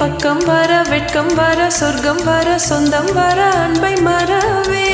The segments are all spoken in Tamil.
பக்கம் வர வெட்கம் வர சொர்க்கம் வர சொந்தம் வர அன்பை மறவே.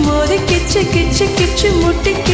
மோதி கிச்சு கிச்சு கிச்சு முட்டி